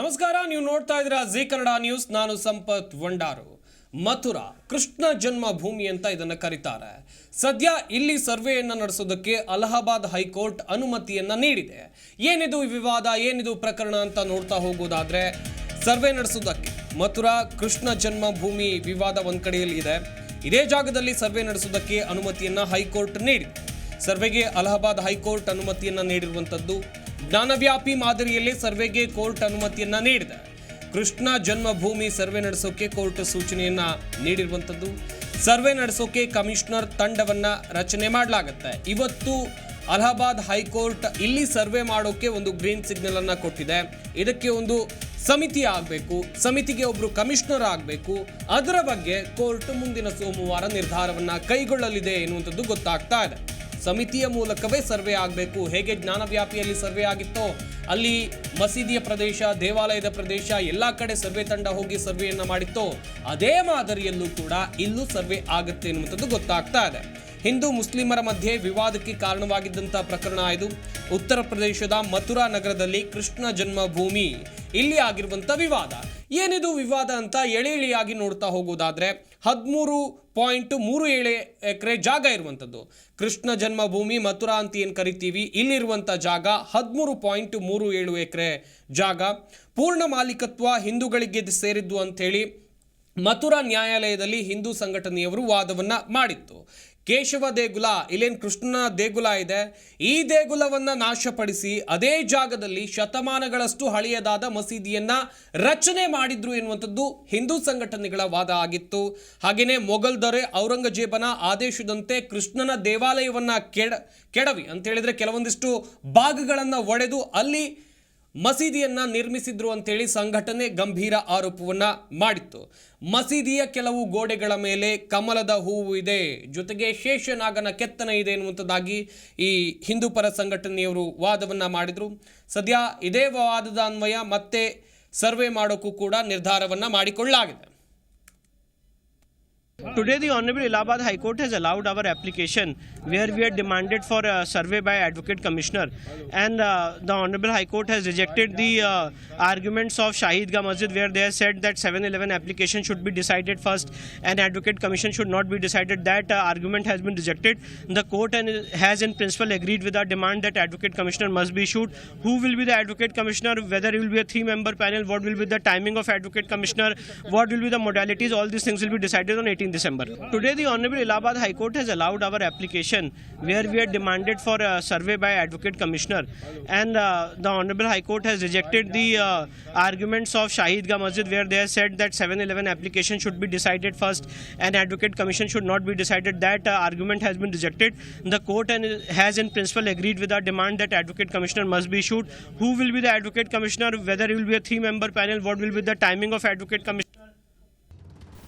ನಮಸ್ಕಾರ, ನೀವು ನೋಡ್ತಾ ಇದ್ದೀರಾ ಜಿ ಕನ್ನಡ ನ್ಯೂಸ್. ನಾನು ಸಂಪತ್ ವಂಡಾರು ಮಥುರಾ, ಕೃಷ್ಣ ಜನ್ಮಭೂಮಿ ಅಂತ ಇದನ್ನು ಕರೀತಾರೆ. ಸದ್ಯ ಇಲ್ಲಿ ಸರ್ವೆಯನ್ನು ನಡೆಸೋದಕ್ಕೆ ಅಲಹಾಬಾದ್ ಹೈಕೋರ್ಟ್ ಅನುಮತಿಯನ್ನು ನೀಡಿದೆ. ಏನಿದು ವಿವಾದ, ಏನಿದು ಪ್ರಕರಣ ಅಂತ ನೋಡ್ತಾ ಹೋಗೋದಾದ್ರೆ, ಸರ್ವೆ ನಡೆಸೋದಕ್ಕೆ ಮಥುರಾ, ಕೃಷ್ಣ ಜನ್ಮಭೂಮಿ ವಿವಾದ ಒಂದು ಕಡೆಯಲ್ಲಿ ಇದೆ. ಇದೇ ಜಾಗದಲ್ಲಿ ಸರ್ವೆ ನಡೆಸೋದಕ್ಕೆ ಅನುಮತಿಯನ್ನ ಹೈಕೋರ್ಟ್ ನೀಡಿದೆ. ಸರ್ವೆಗೆ ಅಲಹಾಬಾದ್ ಹೈಕೋರ್ಟ್ ಅನುಮತಿಯನ್ನ ನೀಡಿರುವಂತದ್ದು ಜ್ಞಾನವ್ಯಾಪಿ ಮಾದರಿಯಲ್ಲಿ ಸರ್ವೆಗೆ ಕೋರ್ಟ್ ಅನುಮತಿಯನ್ನ ನೀಡಿದೆ. ಕೃಷ್ಣ ಜನ್ಮಭೂಮಿ ಸರ್ವೆ ನಡೆಸೋಕೆ ಕೋರ್ಟ್ ಸೂಚನೆಯನ್ನ ನೀಡಿರುವಂತದ್ದು. ಸರ್ವೆ ನಡೆಸೋಕೆ ಕಮಿಷನರ್ ತಂಡವನ್ನ ರಚನೆ ಮಾಡಲಾಗುತ್ತೆ. ಇವತ್ತು ಅಲಹಾಬಾದ್ ಹೈಕೋರ್ಟ್ ಇಲ್ಲಿ ಸರ್ವೆ ಮಾಡೋಕೆ ಒಂದು ಗ್ರೀನ್ ಸಿಗ್ನಲ್ ಅನ್ನ ಕೊಟ್ಟಿದೆ. ಇದಕ್ಕೆ ಒಂದು ಸಮಿತಿ ಆಗಬೇಕು. ಸಮಿತಿಗೆ ಒಬ್ರು ಕಮಿಷನರ್ ಆಗಬೇಕು. ಅದರ ಬಗ್ಗೆ ಕೋರ್ಟ್ ಮುಂದಿನ ಸೋಮವಾರ ನಿರ್ಧಾರವನ್ನ ಕೈಗೊಳ್ಳಲಿದೆ ಎನ್ನುವಂಥದ್ದು ಗೊತ್ತಾಗ್ತಾ ಇದೆ. ಸಮಿತಿಯ ಮೂಲಕವೇ ಸರ್ವೆ ಆಗಬೇಕು. ಹೇಗೆ ಜ್ಞಾನವ್ಯಾಪಿಯಲ್ಲಿ ಸರ್ವೆ ಆಗಿತ್ತೋ, ಅಲ್ಲಿ ಮಸೀದಿಯ ಪ್ರದೇಶ, ದೇವಾಲಯದ ಪ್ರದೇಶ, ಎಲ್ಲ ಕಡೆ ಸರ್ವೆ ತಂಡ ಹೋಗಿ ಸರ್ವೆಯನ್ನು ಮಾಡಿತ್ತೋ, ಅದೇ ಮಾದರಿಯಲ್ಲೂ ಕೂಡ ಇಲ್ಲೂ ಸರ್ವೆ ಆಗುತ್ತೆ ಎನ್ನುವಂಥದ್ದು ಗೊತ್ತಾಗ್ತಾ ಇದೆ. ಹಿಂದೂ ಮುಸ್ಲಿಮರ ಮಧ್ಯೆ ವಿವಾದಕ್ಕೆ ಕಾರಣವಾಗಿದ್ದಂಥ ಪ್ರಕರಣ ಇದು. ಉತ್ತರ ಪ್ರದೇಶದ ಮಥುರಾ ನಗರದಲ್ಲಿ ಕೃಷ್ಣ ಜನ್ಮಭೂಮಿ. ಇಲ್ಲಿ ಆಗಿರುವಂಥ ವಿವಾದ. ಏನಿದು ವಿವಾದ ಅಂತ ಎಳೆ ಎಳೆಯಾಗಿ ನೋಡ್ತಾ ಹೋಗೋದಾದರೆ ಹದಿಮೂರು ಪಾಯಿಂಟ್ ಮೂರು ಏಳು ಎಕರೆ ಜಾಗ ಇರುವಂಥದ್ದು. ಕೃಷ್ಣ ಜನ್ಮಭೂಮಿ, ಮಥುರಾ ಅಂತ ಏನು ಕರಿತೀವಿ, ಇಲ್ಲಿರುವಂಥ ಜಾಗ ಹದಿಮೂರು ಪಾಯಿಂಟ್ ಮೂರು ಏಳು ಎಕರೆ ಜಾಗ. ಪೂರ್ಣ ಮಾಲೀಕತ್ವ ಹಿಂದೂಗಳಿಗೆ ಸೇರಿದ್ದು ಅಂಥೇಳಿ ಮಥುರಾ ನ್ಯಾಯಾಲಯದಲ್ಲಿ ಹಿಂದೂ ಸಂಘಟನೆಯವರು ವಾದವನ್ನು ಮಾಡಿತ್ತು. ಕೇಶವ ದೇಗುಲ, ಇಲ್ಲೇನು ಕೃಷ್ಣನ ದೇಗುಲ ಇದೆ, ಈ ದೇಗುಲವನ್ನು ನಾಶಪಡಿಸಿ ಅದೇ ಜಾಗದಲ್ಲಿ ಶತಮಾನಗಳಷ್ಟು ಹಳೆಯದಾದ ಮಸೀದಿಯನ್ನು ರಚನೆ ಮಾಡಿದ್ರು ಎನ್ನುವಂಥದ್ದು ಹಿಂದೂ ಸಂಘಟನೆಗಳ ವಾದ ಆಗಿತ್ತು. ಹಾಗೆಯೇ ಮೊಘಲ್ ದೊರೆ ಔರಂಗಜೇಬನ ಆದೇಶದಂತೆ ಕೃಷ್ಣನ ದೇವಾಲಯವನ್ನು ಕೆಡ, ಕೆಡವಿ ಅಂತ ಹೇಳಿದ್ರೆ ಕೆಲವೊಂದಿಷ್ಟು ಭಾಗಗಳನ್ನು ಒಡೆದು ಅಲ್ಲಿ ಮಸೀದಿಯನ್ನ ನಿರ್ಮಿಸಿದ್ರು ಅಂತೇಳಿ ಸಂಘಟನೆ ಗಂಭೀರ ಆರೋಪವನ್ನ ಮಾಡಿತ್ತು. ಮಸೀದಿಯ ಕೆಲವು ಗೋಡೆಗಳ ಮೇಲೆ ಕಮಲದ ಹೂವು ಇದೆ. ಜೊತೆಗೆ ಶೇಷನಾಗನ ಕೆತ್ತನೆ ಇದೆ ಎನ್ನುವಂಥದ್ದಾಗಿ ಈ ಹಿಂದೂ ಪರ ಸಂಘಟನೆಯವರು ವಾದವನ್ನ ಮಾಡಿದ್ರು. ಸದ್ಯ ಇದೇ ವಾದದ ಅನ್ವಯ ಮತ್ತೆ ಸರ್ವೆ ಮಾಡೋಕ್ಕೂ ಕೂಡ ನಿರ್ಧಾರವನ್ನ ಮಾಡಿಕೊಳ್ಳಲಾಗಿದೆ. Today, the Honorable Allahabad High Court has allowed our application where we had demanded for a survey by Advocate Commissioner, and uh, the Honorable High Court has rejected the uh, arguments of Shahid Masjid where they have said that 7-11 application should be decided first and Advocate Commission should not be decided. That uh, argument has been rejected. The court and has in principle agreed with our demand that Advocate Commissioner must be issued. Who will be the Advocate Commissioner? Whether it will be a three-member panel? What will be the timing of Advocate Commissioner? What will be the modalities? All these things will be decided on 18 December. Today, the Honorable Allahabad High Court has allowed our application where we had demanded for a survey by Advocate Commissioner, and uh, the Honorable High Court has rejected the uh, arguments of Shahid Ga Masjid where they have said that 711 application should be decided first and Advocate Commission should not be decided. That uh, argument has been rejected. The court and has in principle agreed with our demand that Advocate Commissioner must be issued. Who will be the Advocate Commissioner? Whether it will be a three-member panel? What will be the timing of Advocate Commissioner?